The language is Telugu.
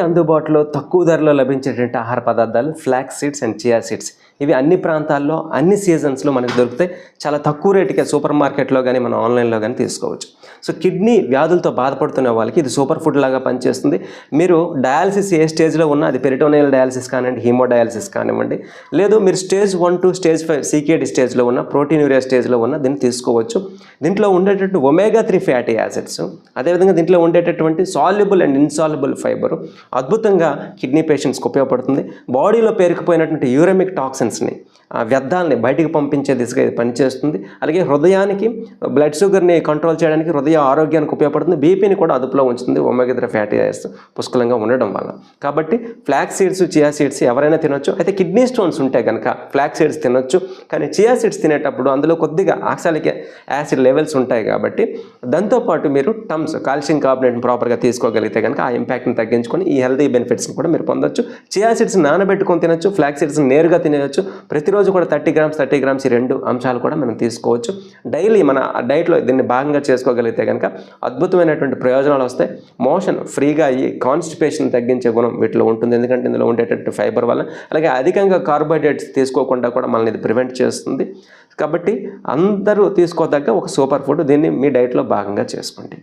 అందుబాటులో తక్కువ ధరలో లభించేటువంటి ఆహార పదార్థాలు flax seeds and chia seeds. ఇవి అన్ని ప్రాంతాల్లో అన్ని సీజన్స్లో మనకు దొరుకుతాయి. చాలా తక్కువ రేటుకే సూపర్ మార్కెట్లో కానీ మనం ఆన్లైన్లో కానీ తీసుకోవచ్చు. సో కిడ్నీ వ్యాధులతో బాధపడుతున్న వాళ్ళకి ఇది సూపర్ ఫుడ్ లాగా పనిచేస్తుంది. మీరు డయాలసిస్ ఏ స్టేజ్లో ఉన్నా అది పెరిటోనియల్ డయాలసిస్ కానివ్వండి హీమోడయాలసిస్ కానివ్వండి లేదు మీరు stage one to stage five CKD స్టేజ్లో ఉన్న ప్రోటీన్ యూరియా స్టేజ్లో ఉన్న దీన్ని తీసుకోవచ్చు. దీంట్లో ఉండేటటువంటి ఒమేగా త్రీ ఫ్యాటీ యాసిడ్స్ అదేవిధంగా దీంట్లో ఉండేటటువంటి సాల్యుబుల్ అండ్ ఇన్సాల్యుబుల్ ఫైబర్ అద్భుతంగా కిడ్నీ పేషెంట్స్కి ఉపయోగపడుతుంది. బాడీలో పేరుకుపోయినటువంటి యూరమిక్ టాక్సిన్స్ని ఆ వ్యర్థాలని బయటికి పంపించే దిశగా ఇది పనిచేస్తుంది. అలాగే హృదయానికి బ్లడ్ షుగర్ని కంట్రోల్ చేయడానికి హృదయ ఆరోగ్యానికి ఉపయోగపడుతుంది. బీపీని కూడా అదుపులో ఉంచుతుంది. ఒమేగా ఫ్యాటీ యాసిడ్స్ పుష్కలంగా ఉండడం వల్ల. కాబట్టి ఫ్లాక్ సీడ్స్ చియా సీడ్స్ ఎవరైనా తినొచ్చు. అయితే కిడ్నీ స్టోన్స్ ఉంటే కనుక ఫ్లాక్ సీడ్స్ తినొచ్చు. కానీ చియా సీడ్స్ తినేటప్పుడు అందులో కొద్దిగా ఆక్సాలిక్ యాసిడ్ లెవెల్స్ ఉంటాయి కాబట్టి దాంతోపాటు మీరు టమ్స్ కాల్షియం కార్బోనేట్ని ప్రాపర్గా తీసుకోగలిగితే కనుక ఆ ఇంపాక్ట్ని తగ్గించుకొని ఈ హెల్తీ బెనిఫిట్స్ని కూడా మీరు పొందొచ్చు. చియా సీడ్స్ నానబెట్టుకొని తినొచ్చు. ఫ్లాక్ సీడ్స్ నేరుగా తినవచ్చు ప్రతిరోజు కూడా థర్టీ గ్రామ్స్ థర్టీ గ్రామ్స్ ఈ రెండు అంశాలు కూడా మనం తీసుకోవచ్చు. డైలీ మన డైట్లో దీన్ని భాగంగా చేసుకోగలిగితే కనుక అద్భుతమైనటువంటి ప్రయోజనాలు వస్తాయి. మోషన్ ఫ్రీగా అయ్యి కాన్స్టిపేషన్ తగ్గించే గుణం వీటిలో ఉంటుంది. ఎందుకంటే ఇందులో ఉండేటట్టు ఫైబర్ వల్ల అలాగే అధికంగా కార్బోహైడ్రేట్స్ తీసుకోకుండా కూడా మనల్ని ఇది ప్రివెంట్ చేస్తుంది. కాబట్టి అందరూ తీసుకోదగ్గ ఒక సూపర్ ఫుడ్ దీన్ని మీ డైట్లో భాగంగా చేసుకోండి.